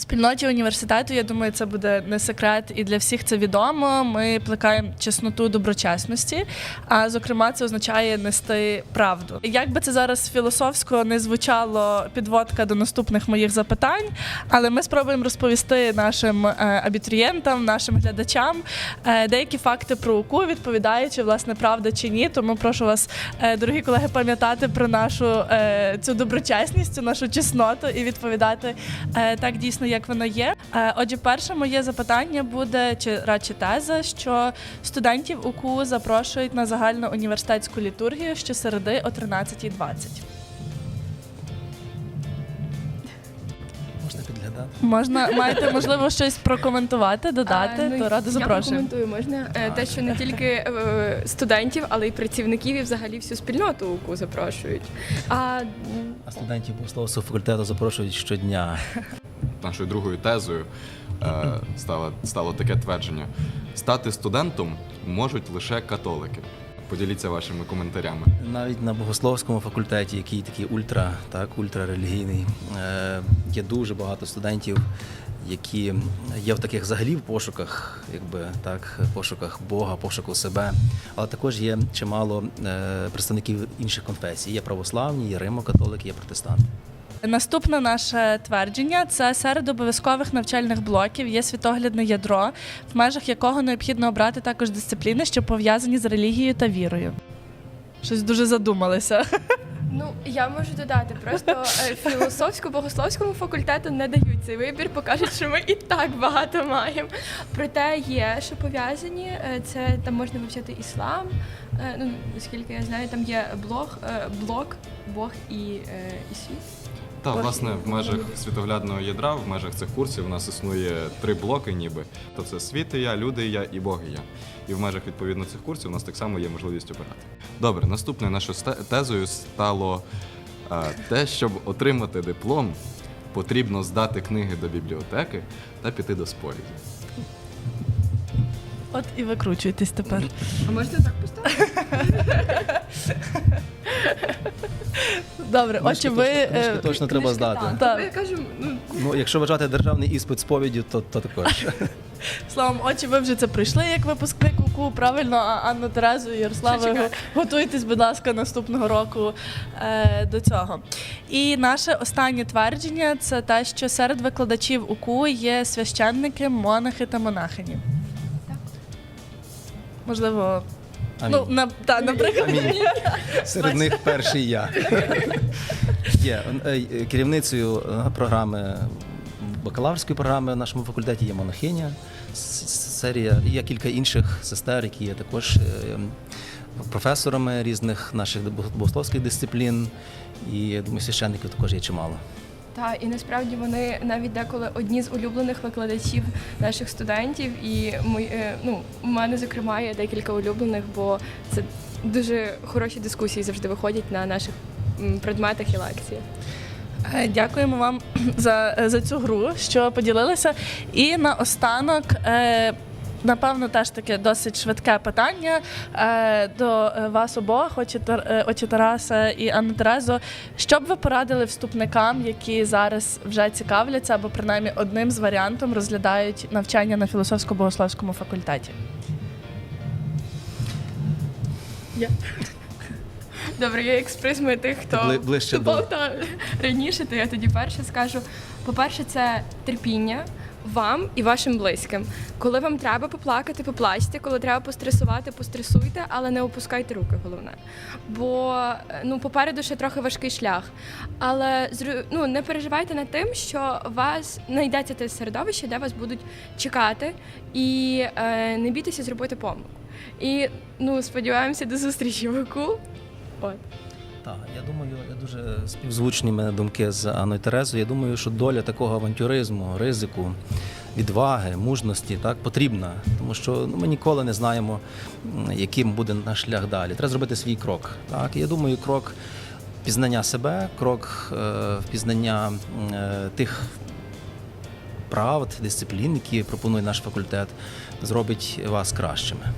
Спільноті університету, я думаю, це буде не секрет, і для всіх це відомо. Ми плекаємо чесноту доброчесності, а зокрема, це означає нести правду. Як би це зараз філософсько не звучало підводка до наступних моїх запитань, але ми спробуємо розповісти нашим е, абітурієнтам, нашим глядачам е, деякі факти про УКУ, відповідаючи власне правда чи ні. Тому прошу вас, е, дорогі колеги, пам'ятати про нашу цю доброчесність, цю нашу чесноту і відповідати так дійсно, як воно є. Е, Отже, перше моє запитання буде чи радше теза, що студентів УКУ запрошують на загальну університетську літургію щосереди о 13.20. Можна підглядати. Можна маєте можливо щось прокоментувати, додати, А, ну, то радо Я запрошуємо. прокоментую, можна Е, те, що не тільки е, студентів, але й працівників і взагалі всю спільноту УКУ запрошують. А А студентів богословського факультету запрошують щодня. Нашою другою тезою е, стало, стало таке твердження: стати студентом можуть лише католики. Поділіться вашими коментарями. Навіть на богословському факультеті, який такий ультра, так, ультрарелігійний, е, є дуже багато студентів, які є в таких взагалі в пошуках, якби так, пошуках Бога, пошуку себе. Але також є чимало е, представників інших конфесій. Є православні, є римокатолики, є протестанти. Наступне наше твердження це серед обов'язкових навчальних блоків є світоглядне ядро, в межах якого необхідно обрати також дисципліни, що пов'язані з релігією та вірою. Щось дуже задумалися. ну я можу додати, просто е, філософсько-богословському факультету не дають цей вибір, покажуть, що ми і так багато маємо. Проте є, що пов'язані. е, Це там можна вивчати іслам. е, Ну наскільки я знаю, там є блог, блок, Бог і, і світ. Та власне в межах світоглядного ядра, в межах цих курсів у нас існує три блоки, ніби то це світ і я, люди я і Бог і я. І в межах відповідно цих курсів у нас так само є можливість обирати. Добре, наступною нашою тезою стало е, те, щоб отримати диплом, потрібно здати книги до бібліотеки та піти до сповіді. От і викручуйтесь тепер. А можна так поставити? Добре, отже, ви. точно- е, точно треба здати. так. Так. Я ну Ну, якщо вважати державний іспит сповіддю, то, то також. Словом, очі, ви вже це пройшли як випускник УКУ, правильно, а Анну Терезу і чекати? готуйтесь, будь ласка, наступного року е, до цього. І наше останнє твердження це те, що серед викладачів УКУ є священники, монахи та монахині. Можливо, ну, на, та, наприклад, Амінь. Серед них перший я. Є е, е, керівницею е, програми бакалаврської програми в нашому факультеті є монахиня. Серія і є кілька інших сестер, які є також е, професорами різних наших богословських дисциплін. І думаю, священників також є чимало. Та і насправді вони навіть деколи одні з улюблених викладачів наших студентів. І мої, е, ну, у мене зокрема є декілька улюблених, бо це дуже хороші дискусії завжди виходять на наших предметах і лекціях. Е, Дякуємо вам за, за цю гру, що поділилися. І наостанок. Напевно, теж таке досить швидке питання е, до е, вас обох, очі, е, Тараса і Анна Терезо. Що б ви порадили вступникам, які зараз вже цікавляться, або принаймні одним з варіантом розглядають навчання на філософсько-богословському факультеті? Добре, я як з призми тих, хто Бли- ближче до- раніше, то я тоді перше скажу. По-перше, це терпіння вам і вашим близьким. Коли вам треба поплакати, поплачте, коли треба постресувати, постресуйте, але не опускайте руки, головне. Бо е, ну, попереду ще трохи важкий шлях. Але ну, не переживайте над тим, що вас знайдеться те середовище, де вас будуть чекати, і е, не бійтеся зробити помилку. І ну, сподіваємося до зустрічі в УКУ. От. Я думаю, я дуже співзвучні мене думки з Анною Терезою. Я думаю, що доля такого авантюризму, ризику, відваги, мужності так потрібна, тому що ну, ми ніколи не знаємо, яким буде наш шлях далі. Треба зробити свій крок. Так, я думаю, крок пізнання себе, крок е, впізнання е, тих правд, дисциплін, які пропонує наш факультет, зробить вас кращими.